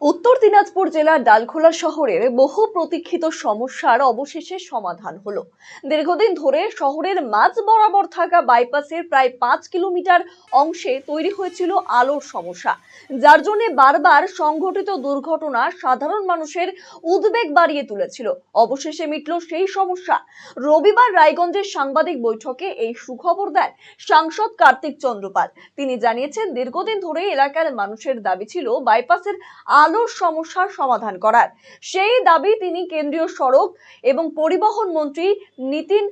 উত্তর দিনাজপুর জেলার ডালখোলা শহরের বহু প্রতীক্ষিত সমস্যার অবশেষে সমাধান হলো। দীর্ঘদিন ধরে শহরের মাঝ বরাবর থাকা বাইপাসের প্রায় পাঁচ কিলোমিটার অংশে তৈরি হয়েছিল আলোর সমস্যা। যার জন্য বারবার সংঘটিত দুর্ঘটনা সাধারণ মানুষের উদ্বেগ বাড়িয়ে তুলেছিল। অবশেষে মিটল সেই সমস্যা। রবিবার রায়গঞ্জের সাংবাদিক বৈঠকে এই সুখবর দেন সাংসদ কার্তিক চন্দ্রপাল। তিনি জানিয়েছেন, দীর্ঘদিন ধরে এলাকার মানুষের দাবি ছিল বাইপাসের আলোর সমস্যার সমাধান করার। সেই দাবি তিনি কেন্দ্রীয় সড়ক এবং পরিবহন মন্ত্রী নীতিন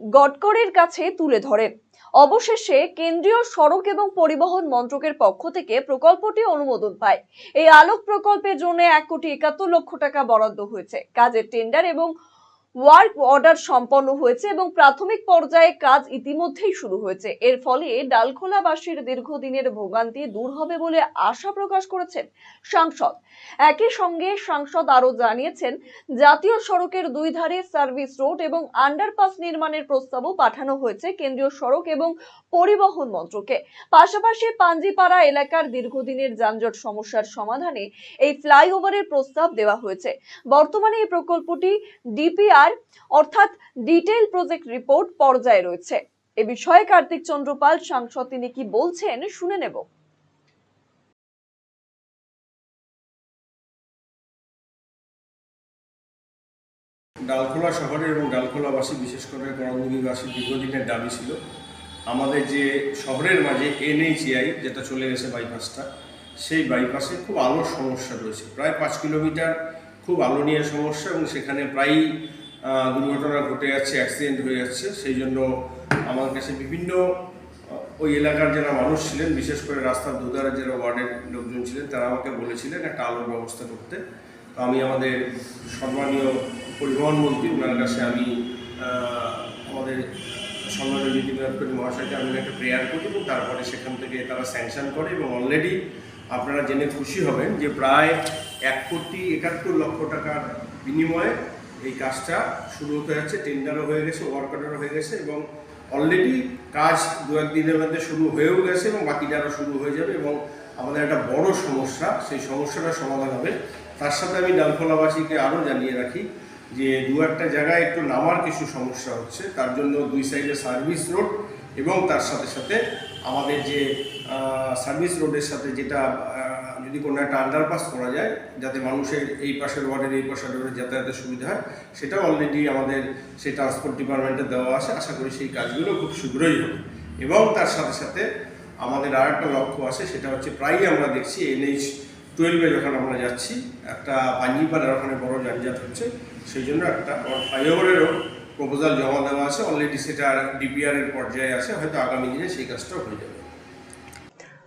গডকরের কাছে তুলে ধরেন। অবশেষে কেন্দ্রীয় সড়ক এবং পরিবহন মন্ত্রকের পক্ষ থেকে প্রকল্পটি অনুমোদন পায়। এই আলোক প্রকল্পের জন্য এক কোটি একাত্তর লক্ষ টাকা বরাদ্দ হয়েছে। কাজের টেন্ডার এবং ওয়ার্ক অর্ডার সম্পন্ন হয়েছে এবং প্রাথমিক পর্যায়ে কাজ ইতিমধ্যেই শুরু হয়েছে। এর ফলে ডালখোলাবাসীর দীর্ঘদিনের ভোগান্তি দূর হবে বলে আশা প্রকাশ করেছেন সাংসদ। একই সঙ্গে সাংসদ আরও জানিয়েছেন, জাতীয় সড়কের দুই ধারে সার্ভিস রোড এবং আন্ডারপাস নির্মাণের প্রস্তাবও পাঠানো হয়েছে কেন্দ্রীয় সড়ক এবং পরিবহন মন্ত্রকে। পাশাপাশি পাঞ্জিপাড়া এলাকার দীর্ঘদিনের যানজট সমস্যার সমাধানে এই ফ্লাইওভারের প্রস্তাব দেওয়া হয়েছে। বর্তমানে এই প্রকল্পটি ডিপিআর অর্থাৎ ডিটেইল প্রজেক্ট রিপোর্ট পর্যায়ে রয়েছে। এ বিষয়ে কার্তিক চন্দ্রপাল সাংসদ তিনি কি বলছেন শুনে নেব। ডালখোলা শহরে এবং ডালখোলাবাসী বিশেষ করে করণদিঘিবাসীর দীর্ঘদিনের দাবি ছিল। আমাদের যে শহরের মাঝে এনএইচএআই যেটা চলে গেছে বাইপাসটা, সেই বাইপাসে খুব আলোর সমস্যা রয়েছে। প্রায় পাঁচ কিলোমিটার খুব আলো নিয়ে সমস্যা এবং সেখানে প্রায়ই দুর্ঘটনা ঘটে যাচ্ছে অ্যাক্সিডেন্ট হয়ে যাচ্ছে, সেই জন্য আমার কাছে বিভিন্ন ওই এলাকার যারা মানুষ ছিলেন, বিশেষ করে রাস্তার দুধারে যারা ওয়ার্ডের লোকজন ছিলেন, তারা আমাকে বলেছিলেন একটা আলোর ব্যবস্থা করতে। তো আমি আমাদের সম্মানীয় পরিবহন মন্ত্রী, ওনার কাছে আমি আমাদের সম্মানীয় নীতি গডকরি মহাশয়কে আমি একটা প্রেয়ার করি এবং তারপরে সেখান থেকে তারা স্যাংশন করে এবং অলরেডি আপনারা জেনে খুশি হবেন যে প্রায় এক কোটি একাত্তর লক্ষ টাকার বিনিময়ে এই কাজটা শুরু হতে যাচ্ছে টেন্ডারও হয়ে গেছে ওয়ার্ক অর্ডারও হয়ে গেছে এবং অলরেডি কাজ দু একদিনের মধ্যে শুরু হয়েও গেছে এবং বাকিটা আরও শুরু হয়ে যাবে এবং আমাদের একটা বড় সমস্যা, সেই সমস্যাটা সমাধান হবে। তার সাথে আমি ডালখোলাবাসীকে আরও জানিয়ে রাখি যে দু একটা জায়গায় একটু নামার কিছু সমস্যা হচ্ছে, তার জন্য দুই সাইডে সার্ভিস রোড এবং তার সাথে সাথে আমাদের যে সার্ভিস রোডের সাথে যেটা যদি কোনো একটা আন্ডারপাস করা যায়, যাতে মানুষের এই পাশের ওয়ার্ডের এই পাশের ওয়ার্ডের যাতায়াতের সুবিধা হয়, সেটা অলরেডি আমাদের সেই ট্রান্সপোর্ট ডিপার্টমেন্টে দেওয়া আছে। আশা করি সেই কাজগুলো খুব শীঘ্রই হবে। এবং তার সাথে সাথে আমাদের আর একটা লক্ষ্য আছে, সেটা হচ্ছে প্রায়ই আমরা দেখছি এনএইচ টুয়েলভে যখন আমরা যাচ্ছি, একটা পাঞ্জিপাড়ার ওখানে বড় যানজট হচ্ছে, সেই জন্য একটা ফ্লাইওভারেরও প্রপোজাল জমা দেওয়া আছে। অলরেডি সেটা ডিপিআর এর পর্যায়ে আছে, হয়তো আগামী দিনে সেই কাজটাও হয়ে যাবে।